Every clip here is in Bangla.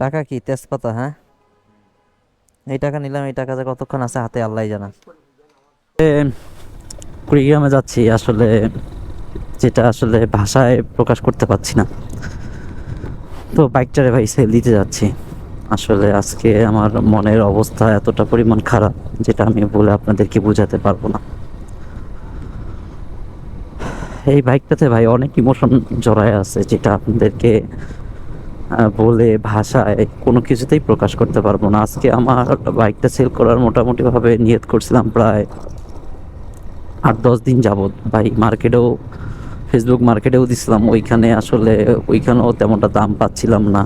টাকা কি? তেজপাতা হ্যাঁ? এই টাকা নিলাম, এই টাকা যে কতক্ষণ আছে হাতে, আল্লাহ জানা। কুড়িগ্রামে যাচ্ছি, আসলে যেটা আসলে ভাষায় প্রকাশ করতে পারছি না। তো বাইকটারে ভাই সেল দিতে যাচ্ছি। আসলে আজকে আমার মনের অবস্থা এতটা পরিমাণ খারাপ, যেটা আমি বলে আপনাদেরকে বোঝাতে পারব না। এই বাইকটাতে ভাই, অনেক ইমোশন জড়ায় আছে, যেটা আপনাদেরকে বলে, ভাষায় কোনো কিছুতেই প্রকাশ করতে পারব না। আজকে আমার বাইকটা সেল করার মোটামুটিভাবে নিয়ত করছিলাম প্রায় আট, দশ দিন যাবত ভাই মার্কেটেও ফেসবুক মার্কেটেও দিছিলাম। ওইখানে আসলে, ওইখানেও তেমনটা দাম পাচ্ছিলাম না।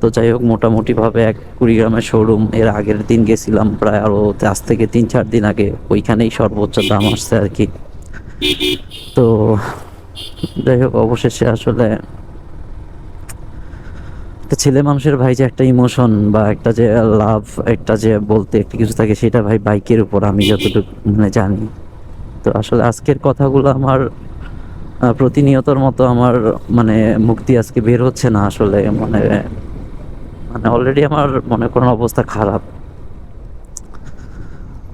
তো যাই হোক, মোটামুটিভাবে এক কুড়িগ্রামের শোরুম এর আগের দিন গেছিলাম প্রায় আরও আজ থেকে তিন, চার দিন আগে। ওইখানেই সর্বোচ্চ দাম আসছে আর কি। তো, যাই হোক, অবশেষে আসলে ছেলে মানুষের ভাই যে একটা ইমোশন বা একটা যে লাভ একটা যে বলতে একটা কিছু থাকে, সেটা ভাই বাইকের উপর, আমি যতটুকু মানে জানি। তো আসলে আজকের কথাগুলো আমার প্রতিনিয়তর মতো আমার মানে মুক্তি আজকে বের হচ্ছে না আসলে মানে মানে অলরেডি আমার মনে করেন অবস্থা খারাপ।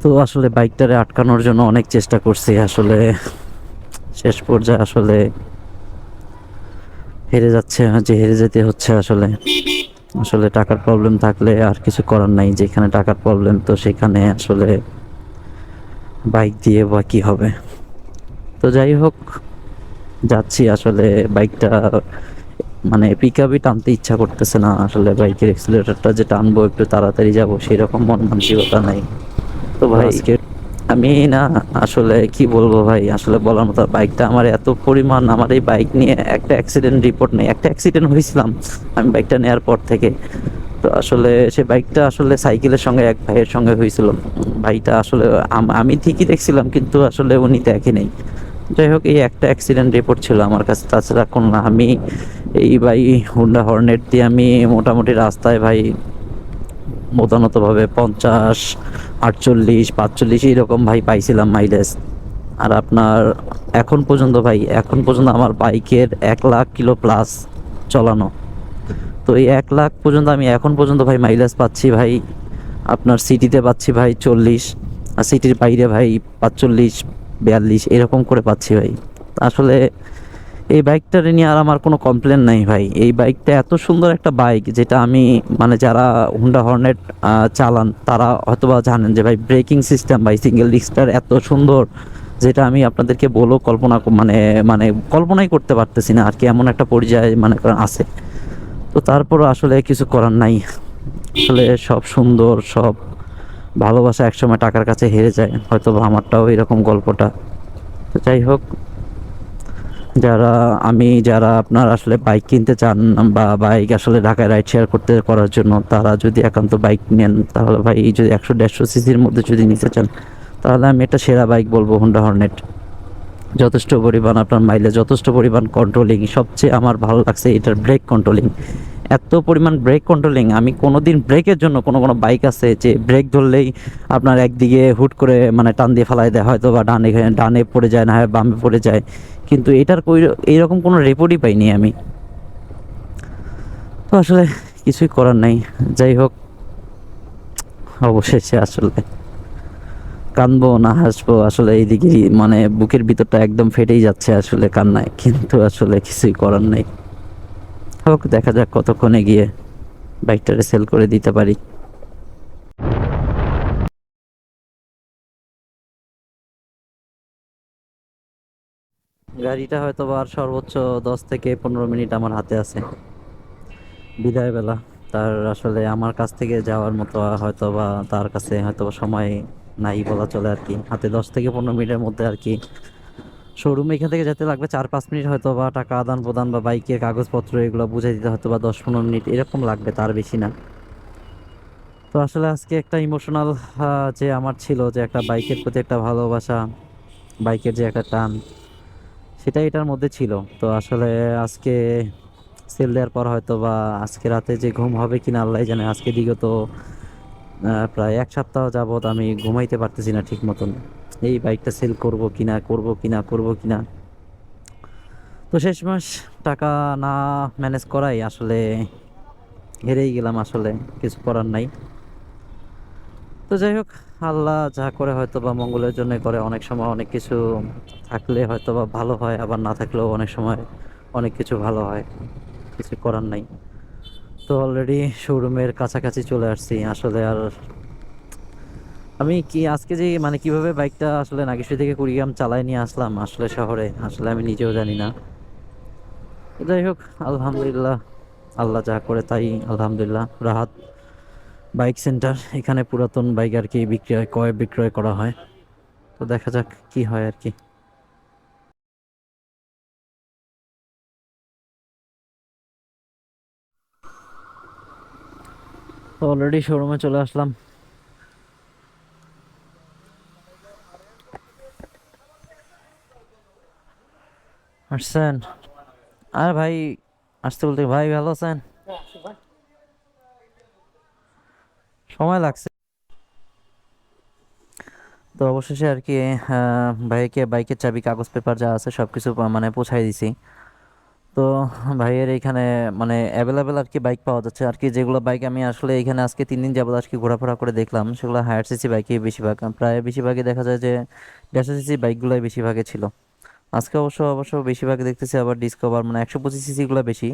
তো আসলে বাইকটারে আটকানোর জন্য অনেক চেষ্টা করছি আসলে। শেষ পর্যায়ে আসলে হেরে যাচ্ছে, যে হেরে যেতে হচ্ছে আসলে। আসলে টাকার প্রবলেম থাকলে আর কিছু করার নাই, যেখানে টাকার প্রবলেম তো সেখানে আসলে বাইক দিয়ে বা কি হবে। তো যাই হোক, যাচ্ছি আসলে বাইকটা মানে পিক আপই টানতে ইচ্ছা করতেছে না আসলে বাইকের এক্সিলেটারটা যে টানবো একটু তাড়াতাড়ি যাব, সেরকম মন মানসিকতা নাই। তো ভাই আমি না আসলে কি বলব ভাই? আসলে বলার মতো বাইকটা আমার এত পরিমাণ, আমার এই বাইক নিয়ে একটা অ্যাক্সিডেন্ট রিপোর্ট নেই। একটা অ্যাক্সিডেন্ট হয়েছিলাম আমি বাইকটা নেওয়ার পর থেকে। তো আসলে সে বাইকটা আসলে সাইকেলের সঙ্গে, এক ভাইয়ের সঙ্গে হয়েছিল। ভাইটা আসলে আমি ঠিকই দেখছিলাম, কিন্তু আসলে উনি দেখে নেই যাই হোক, এই একটা অ্যাক্সিডেন্ট রিপোর্ট ছিল আমার কাছে। তাছাড়া কোনো না, আমি এই ভাই হুন্ডা হর্নেট দিয়ে আমি মোটামুটি রাস্তায় ভাই প্রধানতভাবে পঞ্চাশ, আটচল্লিশ, পাঁচচল্লিশ এইরকম ভাই পাইছিলাম মাইলেজ আর আপনার এখন পর্যন্ত ভাই, এখন পর্যন্ত আমার বাইকের এক লাখ কিলো প্লাস চলানো। তো এই এক লাখ পর্যন্ত আমি এখন পর্যন্ত ভাই মাইলেজ পাচ্ছি ভাই, আপনার সিটিতে পাচ্ছি ভাই চল্লিশ, আর সিটির বাইরে ভাই পাঁচচল্লিশ, বিয়াল্লিশ, এরকম করে পাচ্ছি ভাই। আসলে এই বাইকটা নিয়ে আর আমার কোনো কমপ্লেন নাই ভাই। এই বাইকটা এত সুন্দর একটা বাইক যেটা আমি মানে যারা হুন্ডা হর্নেট চালান, তারা হয়তোবা জানেন যে ভাই ব্রেকিং সিস্টেম ভাই সিঙ্গেল ডিস্কটার এত সুন্দর যেটা আমি আপনাদেরকে বলেও কল্পনা মানে মানে কল্পনাই করতে পারতেছি না। আর কি এমন একটা পর্যায়ে মানে আছে। তো তারপরও আসলে কিছু করার নাই। আসলে সব সুন্দর, সব ভালোবাসা একসময় টাকার কাছে হেরে যায়। হয়তো আমারটাও এরকম গল্পটা। তো যাই হোক যারা আমি, যারা আপনার আসলে বাইক কিনতে চান বা বাইক আসলে ঢাকায় রাইড শেয়ার করতে করার জন্য, তারা যদি একান্ত বাইক নেন, তাহলে ভাই যদি একশো দেড়শো সিসির মধ্যে যদি নিতে চান, তাহলে আমি এটা সেরা বাইক বলব হন্ডা হর্নেট যথেষ্ট পরিমাণ আপনার মাইলে যথেষ্ট পরিমাণ কন্ট্রোলিং সবচেয়ে আমার ভালো লাগছে এটার ব্রেক কন্ট্রোলিং এত পরিমাণ ব্রেক কন্ট্রোলিং আমি কোনোদিন ব্রেকের জন্য কোনো কোনো বাইক আছে যে ব্রেক ধরলেই আপনার একদিকে হুট করে মানে টান দিয়ে ফেলাই দেয়, হয়তো বা ডানে ডানে পড়ে যায়, না হয় বামে পড়ে যায়। কিন্তু এটার এইরকম কোনো রেপোর্টই পাইনি আমি। তো আসলে কিছুই করার নাই। যাই হোক, অবশেষে আসলে কাঁদবো না হাসবো, আসলে এইদিকে মানে বুকের ভিতরটা একদম ফেটেই যাচ্ছে আসলে কান্নায়। কিন্তু আসলে কিছুই করার নেই। হোক, দেখা যাক কতক্ষণে গিয়ে বাইকটারে সেল করে দিতে পারি। গাড়িটা হয়তো আর সর্বোচ্চ দশ থেকে পনেরো মিনিট আমার হাতে আছে। বিদায় বেলা। তার আসলে আমার কাছ থেকে যাওয়ার মতো হয়তো বা তার কাছে হয়তো সময় নাই বলা চলে আর কি। হাতে দশ থেকে পনেরো মিনিটের মধ্যে আর কি শোরুমে এখান থেকে যেতে লাগবে চার পাঁচ মিনিট হয়তো বা টাকা আদান প্রদান বা বাইকের কাগজপত্র এগুলো বুঝে দিতে হয়তো বা দশ পনেরো মিনিট এরকম লাগবে তার বেশি না। তো আসলে আজকে একটা ইমোশনাল যে আমার ছিল যে একটা বাইকের প্রতি একটা ভালোবাসা বাইকের যে একটা টান সেটাই এটার মধ্যে ছিল। তো আসলে আজকে সেল দেওয়ার পর হয়তো বা আজকে রাতে যে ঘুম হবে কিনা আল্লাহ জানে আজকে আহ, প্রায় এক সপ্তাহ যাবৎ আমি ঘুমাইতে পারতেছি না ঠিক মতন এই বাইকটা সেল করব কিনা করব কিনা করব কিনা। তো শেষ মাস টাকা না ম্যানেজ করাই আসলে হেরেই গেলাম আসলে, কিছু করার নাই। তো যাই হোক, আল্লাহ যা করে হয়তো বা মঙ্গলের জন্য করে, অনেক সময় অনেক কিছু থাকলে হয়তো বা ভালো হয়, আবার না থাকলেও অনেক সময় অনেক কিছু ভালো হয়। কিছু করার নাই। তো অলরেডি শোরুমের কাছাকাছি চলে আসছি। আসলে আর আমি কি আজকে যে মানে কীভাবে বাইকটা আসলে নাগেশ্বরী থেকে কুড়িগ্রাম চালায় নিয়ে আসলাম আসলে শহরে, আসলে আমি নিজেও জানি না। যাই হোক, আলহামদুলিল্লাহ, আল্লাহ যা করে তাই আলহামদুলিল্লাহ। রাহাত বাইক সেন্টার এখানে পুরাতন বাইক আর কি বিক্রয় ক্রয় বিক্রয় করা হয়। তো দেখা যাক কি হয় আর কি। তো অলরেডি শোরুমে চলে আসলাম। আসছেন? আর ভাই, আসতে বলতে ভাই, ভালো আছেন? সময় লাগছে। তো অবশেষে আর কি ভাইকে, বাইকের চাবি, কাগজ, পেপার যা আছে সব কিছু মানে পৌঁছাই দিছি। তো ভাইয়ের এইখানে মানে অ্যাভেলেবেল আর কি বাইক পাওয়া যাচ্ছে। আর কি যেগুলো বাইক আমি আসলে এখানে আজকে তিন দিন যাবত আর কি ঘোরাফেরা করে দেখলাম, সেগুলো হায়ার সিসি বাইকই বেশিরভাগ। প্রায় বেশিরভাগই দেখা যায় যে দেড়শো সিসি বাইকগুলোই বেশিরভাগে ছিল। আজকে অবশ্য অবশ্য বেশিরভাগ দেখতেছি আবার ডিসকভার মানে একশো পঁচিশ সিসিগুলো বেশি।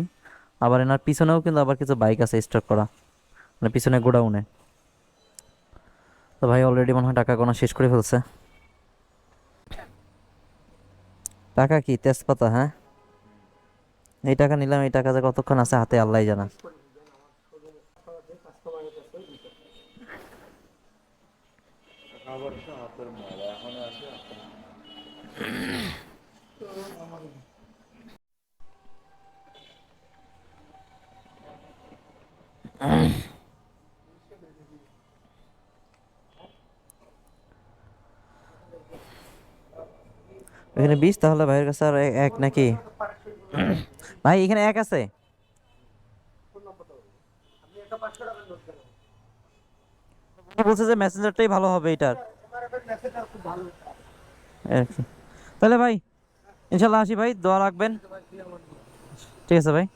আবার এনার পিছনেও কিন্তু আবার কিছু বাইক আছে স্টক করা মানে পিছনে গোডাউনে। তো ভাই অলরেডি মনে হয় টাকা গোনা শেষ করে ফেলছে। টাকা কি? তেজপাতা হ্যাঁ? এই টাকা নিলাম, এই টাকা যে কতক্ষণ আছে হাতে আল্লাহ জানা। এখানে বিশ, তাহলে ভাইয়ের কাছে আর এক নাকি? ভাই, এখানে এক আছে। বলছে যে মেসেঞ্জারটাই ভালো হবে এটার। এই তাহলে ভাই, ইনশাল্লাহ আসি ভাই, দোয়া রাখবেন। ঠিক আছে ভাই।